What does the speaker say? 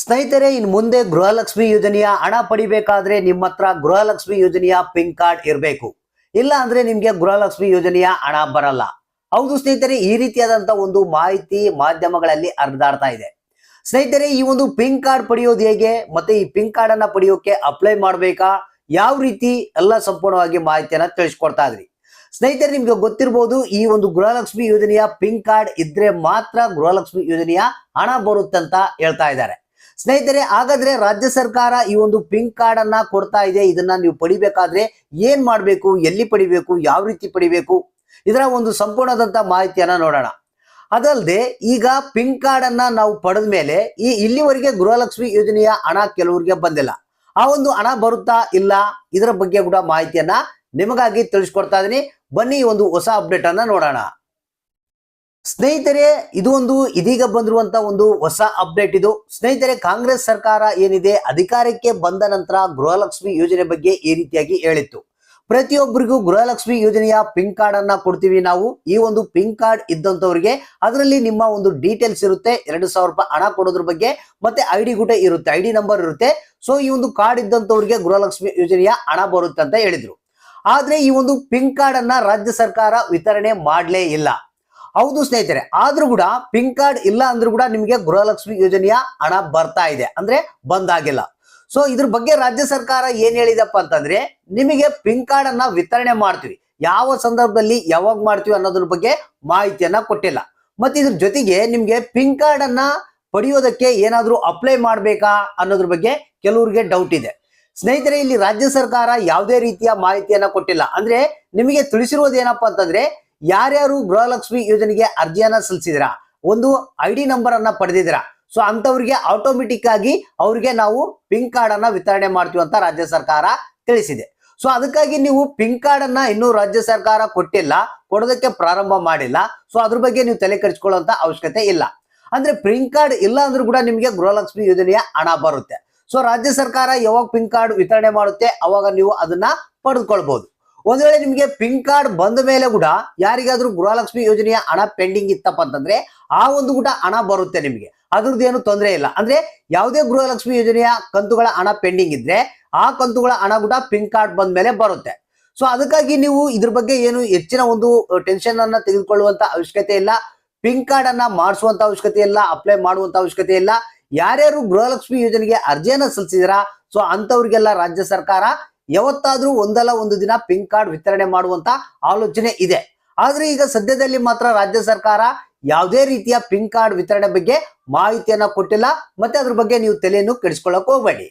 ಸ್ನೇಹಿತರೆ ಇನ್ನು ಮುಂದೆ ಗೃಹಲಕ್ಷ್ಮಿ ಯೋಜನೆಯ ಹಣ ಪಡಿಬೇಕಾದ್ರೆ ನಿಮ್ಮ ಹತ್ರ ಗೃಹಲಕ್ಷ್ಮಿ ಯೋಜನೆಯ ಪಿನ್ ಕಾರ್ಡ್ ಇರಬೇಕು. ಇಲ್ಲ ಅಂದ್ರೆ ನಿಮ್ಗೆ ಗೃಹಲಕ್ಷ್ಮಿ ಯೋಜನೆಯ ಹಣ ಬರಲ್ಲ. ಹೌದು ಸ್ನೇಹಿತರೆ, ಈ ರೀತಿಯಾದಂತ ಒಂದು ಮಾಹಿತಿ ಮಾಧ್ಯಮಗಳಲ್ಲಿ ಹರಿದಾಡ್ತಾ ಇದೆ. ಸ್ನೇಹಿತರೆ, ಈ ಒಂದು ಪಿನ್ ಕಾರ್ಡ್ ಪಡೆಯೋದು ಹೇಗೆ? ಮತ್ತೆ ಈ ಪಿನ್ ಕಾರ್ಡ್ ಅನ್ನ ಪಡೆಯೋಕೆ ಅಪ್ಲೈ ಮಾಡ್ಬೇಕಾ? ಯಾವ ರೀತಿ? ಎಲ್ಲ ಸಂಪೂರ್ಣವಾಗಿ ಮಾಹಿತಿಯನ್ನ ತಿಳಿಸ್ಕೊಡ್ತಾ ಇದ್ರಿ. ಸ್ನೇಹಿತರೆ, ನಿಮ್ಗೆ ಗೊತ್ತಿರಬಹುದು ಈ ಒಂದು ಗೃಹಲಕ್ಷ್ಮಿ ಯೋಜನೆಯ ಪಿನ್ ಕಾರ್ಡ್ ಇದ್ರೆ ಮಾತ್ರ ಗೃಹಲಕ್ಷ್ಮಿ ಯೋಜನೆಯ ಹಣ ಬರುತ್ತಂತ ಹೇಳ್ತಾ ಇದ್ದಾರೆ. ಸ್ನೇಹಿತರೆ, ಹಾಗಾದ್ರೆ ರಾಜ್ಯ ಸರ್ಕಾರ ಈ ಒಂದು ಪಿಂಕ್ ಕಾರ್ಡ್ ಅನ್ನ ಕೊಡ್ತಾ ಇದೆ. ಇದನ್ನ ನೀವು ಪಡಿಬೇಕಾದ್ರೆ ಏನ್ ಮಾಡ್ಬೇಕು? ಎಲ್ಲಿ ಪಡಿಬೇಕು? ಯಾವ ರೀತಿ ಪಡಿಬೇಕು? ಇದರ ಒಂದು ಸಂಪೂರ್ಣದಂತ ಮಾಹಿತಿಯನ್ನ ನೋಡೋಣ. ಅದಲ್ಲದೆ ಈಗ ಪಿಂಕ್ ಕಾರ್ಡ್ ಅನ್ನ ನಾವು ಪಡೆದ ಮೇಲೆ ಈ ಇಲ್ಲಿವರೆಗೆ ಗೃಹಲಕ್ಷ್ಮಿ ಯೋಜನೆಯ ಹಣ ಕೆಲವರಿಗೆ ಬಂದಿಲ್ಲ. ಆ ಒಂದು ಹಣ ಬರುತ್ತಾ ಇಲ್ಲ? ಇದರ ಬಗ್ಗೆ ಕೂಡ ಮಾಹಿತಿಯನ್ನ ನಿಮಗಾಗಿ ತಿಳಿಸ್ಕೊಡ್ತಾ ಇದೀನಿ. ಬನ್ನಿ ಒಂದು ಹೊಸ ಅಪ್ಡೇಟ್ ಅನ್ನ ನೋಡೋಣ. ಸ್ನೇಹಿತರೆ, ಇದು ಒಂದು ಇದೀಗ ಬಂದಿರುವಂತ ಒಂದು ಹೊಸ ಅಪ್ಡೇಟ್ ಇದು. ಸ್ನೇಹಿತರೆ, ಕಾಂಗ್ರೆಸ್ ಸರ್ಕಾರ ಏನಿದೆ, ಅಧಿಕಾರಕ್ಕೆ ಬಂದ ನಂತರ ಗೃಹಲಕ್ಷ್ಮಿ ಯೋಜನೆ ಬಗ್ಗೆ ಈ ರೀತಿಯಾಗಿ ಹೇಳಿತ್ತು. ಪ್ರತಿಯೊಬ್ಬರಿಗೂ ಗೃಹಲಕ್ಷ್ಮಿ ಯೋಜನೆಯ ಪಿನ್ ಕಾರ್ಡ್ ಅನ್ನ ಕೊಡ್ತೀವಿ ನಾವು. ಈ ಒಂದು ಪಿನ್ ಕಾರ್ಡ್ ಇದ್ದಂತವರಿಗೆ ಅದರಲ್ಲಿ ನಿಮ್ಮ ಒಂದು ಡೀಟೇಲ್ಸ್ ಇರುತ್ತೆ. ಎರಡು ಸಾವಿರ ರೂಪಾಯಿ ಹಣ ಕೊಡೋದ್ರ ಬಗ್ಗೆ ಮತ್ತೆ ಐ ಡಿ ಇರುತ್ತೆ. ಐ ನಂಬರ್ ಇರುತ್ತೆ. ಸೊ ಈ ಒಂದು ಕಾರ್ಡ್ ಇದ್ದಂತವರಿಗೆ ಗೃಹಲಕ್ಷ್ಮಿ ಯೋಜನೆಯ ಹಣ ಬರುತ್ತೆ ಅಂತ ಹೇಳಿದ್ರು. ಆದ್ರೆ ಈ ಒಂದು ಪಿನ್ ಕಾರ್ಡ್ ಅನ್ನ ರಾಜ್ಯ ಸರ್ಕಾರ ವಿತರಣೆ ಮಾಡಲೇ ಇಲ್ಲ. ಹೌದು ಸ್ನೇಹಿತರೆ, ಆದ್ರೂ ಕೂಡ ಪಿನ್ ಕಾರ್ಡ್ ಇಲ್ಲ ಅಂದ್ರೂ ಕೂಡ ನಿಮಗೆ ಗೃಹಲಕ್ಷ್ಮಿ ಯೋಜನೆಯ ಹಣ ಬರ್ತಾ ಇದೆ. ಅಂದ್ರೆ ಬಂದಾಗಿಲ್ಲ. ಸೊ ಇದ್ರ ಬಗ್ಗೆ ರಾಜ್ಯ ಸರ್ಕಾರ ಏನ್ ಹೇಳಿದಪ್ಪ ಅಂತಂದ್ರೆ, ನಿಮಗೆ ಪಿನ್ ಕಾರ್ಡ್ ಅನ್ನ ವಿತರಣೆ ಮಾಡ್ತೀವಿ. ಯಾವ ಸಂದರ್ಭದಲ್ಲಿ ಯಾವಾಗ ಮಾಡ್ತೀವಿ ಅನ್ನೋದ್ರ ಬಗ್ಗೆ ಮಾಹಿತಿಯನ್ನ ಕೊಟ್ಟಿಲ್ಲ. ಮತ್ತೆ ಇದ್ರ ಜೊತೆಗೆ ನಿಮ್ಗೆ ಪಿನ್ ಕಾರ್ಡ್ ಅನ್ನ ಪಡೆಯೋದಕ್ಕೆ ಏನಾದ್ರೂ ಅಪ್ಲೈ ಮಾಡ್ಬೇಕಾ ಅನ್ನೋದ್ರ ಬಗ್ಗೆ ಕೆಲವ್ರಿಗೆ ಡೌಟ್ ಇದೆ. ಸ್ನೇಹಿತರೆ, ಇಲ್ಲಿ ರಾಜ್ಯ ಸರ್ಕಾರ ಯಾವುದೇ ರೀತಿಯ ಮಾಹಿತಿಯನ್ನ ಕೊಟ್ಟಿಲ್ಲ. ಅಂದ್ರೆ ನಿಮಗೆ ತಿಳಿಸಿರೋದು ಏನಪ್ಪಾ ಅಂತಂದ್ರೆ ಯಾರ್ಯಾರು ಗೃಹಲಕ್ಷ್ಮಿ ಯೋಜನೆಗೆ ಅರ್ಜಿಯನ್ನ ಸಲ್ಲಿಸಿದಿರಾ? ಒಂದು ಐ ಡಿ ನಂಬರ್ ಅನ್ನ ಪಡೆದಿದ್ದೀರಾ? ಸೊ ಅಂತವ್ರಿಗೆ ಆಟೋಮೆಟಿಕ್ ಆಗಿ ಅವ್ರಿಗೆ ನಾವು ಪಿಂಕ್ ಕಾರ್ಡ್ ಅನ್ನ ವಿತರಣೆ ಮಾಡ್ತೀವಿ ಅಂತ ರಾಜ್ಯ ಸರ್ಕಾರ ತಿಳಿಸಿದೆ. ಸೊ ಅದಕ್ಕಾಗಿ ನೀವು ಪಿಂಕ್ ಕಾರ್ಡ್ ಅನ್ನ ಇನ್ನೂ ರಾಜ್ಯ ಸರ್ಕಾರ ಕೊಟ್ಟಿಲ್ಲ, ಕೊಡೋದಕ್ಕೆ ಪ್ರಾರಂಭ ಮಾಡಿಲ್ಲ. ಸೊ ಅದ್ರ ಬಗ್ಗೆ ನೀವು ತಲೆ ಕೆಡಿಸ್ಕೊಳ್ಳುವಂತ ಅವಶ್ಯಕತೆ ಇಲ್ಲ. ಅಂದ್ರೆ ಪಿಂಕ್ ಕಾರ್ಡ್ ಇಲ್ಲ ಅಂದ್ರೂ ಕೂಡ ನಿಮಗೆ ಗೃಹಲಕ್ಷ್ಮಿ ಯೋಜನೆಯ ಹಣ ಬರುತ್ತೆ. ಸೊ ರಾಜ್ಯ ಸರ್ಕಾರ ಯಾವಾಗ ಪಿಂಕ್ ಕಾರ್ಡ್ ವಿತರಣೆ ಮಾಡುತ್ತೆ, ಅವಾಗ ನೀವು ಅದನ್ನ ಪಡೆದುಕೊಳ್ಬಹುದು ಒಂದ್ ವೇಳೆ ನಿಮಗೆ ಪಿನ್ ಕಾರ್ಡ್ ಬಂದ ಮೇಲೆ ಕೂಡ ಯಾರಿಗಾದ್ರೂ ಗೃಹಲಕ್ಷ್ಮಿ ಯೋಜನೆಯ ಹಣ ಪೆಂಡಿಂಗ್ ಇತ್ತಪ್ಪ ಅಂತಂದ್ರೆ ಆ ಒಂದು ಕೂಡ ಹಣ ಬರುತ್ತೆ ನಿಮಗೆ. ಅದ್ರದ್ದು ಏನು ತೊಂದರೆ ಇಲ್ಲ. ಅಂದ್ರೆ ಯಾವುದೇ ಗೃಹಲಕ್ಷ್ಮಿ ಯೋಜನೆಯ ಕಂತುಗಳ ಹಣ ಪೆಂಡಿಂಗ್ ಇದ್ರೆ ಆ ಕಂತುಗಳ ಹಣ ಕೂಡ ಪಿನ್ ಕಾರ್ಡ್ ಬಂದ ಮೇಲೆ ಬರುತ್ತೆ. ಸೊ ಅದಕ್ಕಾಗಿ ನೀವು ಇದ್ರ ಬಗ್ಗೆ ಏನು ಹೆಚ್ಚಿನ ಒಂದು ಟೆನ್ಷನ್ ಅನ್ನ ತೆಗೆದುಕೊಳ್ಳುವಂತ ಅವಶ್ಯಕತೆ ಇಲ್ಲ. ಪಿನ್ ಕಾರ್ಡ್ ಅನ್ನ ಮಾಡಿಸುವಂತ ಅವಶ್ಯಕತೆ ಇಲ್ಲ ಅಪ್ಲೈ ಮಾಡುವಂತ ಅವಶ್ಯಕತೆ ಇಲ್ಲ. ಯಾರ್ಯಾರು ಗೃಹಲಕ್ಷ್ಮಿ ಯೋಜನೆಗೆ ಅರ್ಜಿಯನ್ನ ಸಲ್ಲಿಸಿದಿರಾ, ಸೊ ಅಂತವ್ರಿಗೆಲ್ಲ ರಾಜ್ಯ ಸರ್ಕಾರ ಯಾವತ್ತಾದ್ರೂ ಒಂದಲ್ಲ ಒಂದು ದಿನ ಪಿಂಕ್ ಕಾರ್ಡ್ ವಿತರಣೆ ಮಾಡುವಂತ ಆಲೋಚನೆ ಇದೆ. ಆದ್ರೆ ಈಗ ಸದ್ಯದಲ್ಲಿ ಮಾತ್ರ ರಾಜ್ಯ ಸರ್ಕಾರ ಯಾವುದೇ ರೀತಿಯ ಪಿಂಕ್ ಕಾರ್ಡ್ ವಿತರಣೆ ಬಗ್ಗೆ ಮಾಹಿತಿಯನ್ನ ಕೊಟ್ಟಿಲ್ಲ. ಮತ್ತೆ ಅದ್ರ ಬಗ್ಗೆ ನೀವು ತಲೆಯನ್ನು ಕೆಡಿಸ್ಕೊಳ್ಳಕ್ ಹೋಗಬೇಡಿ.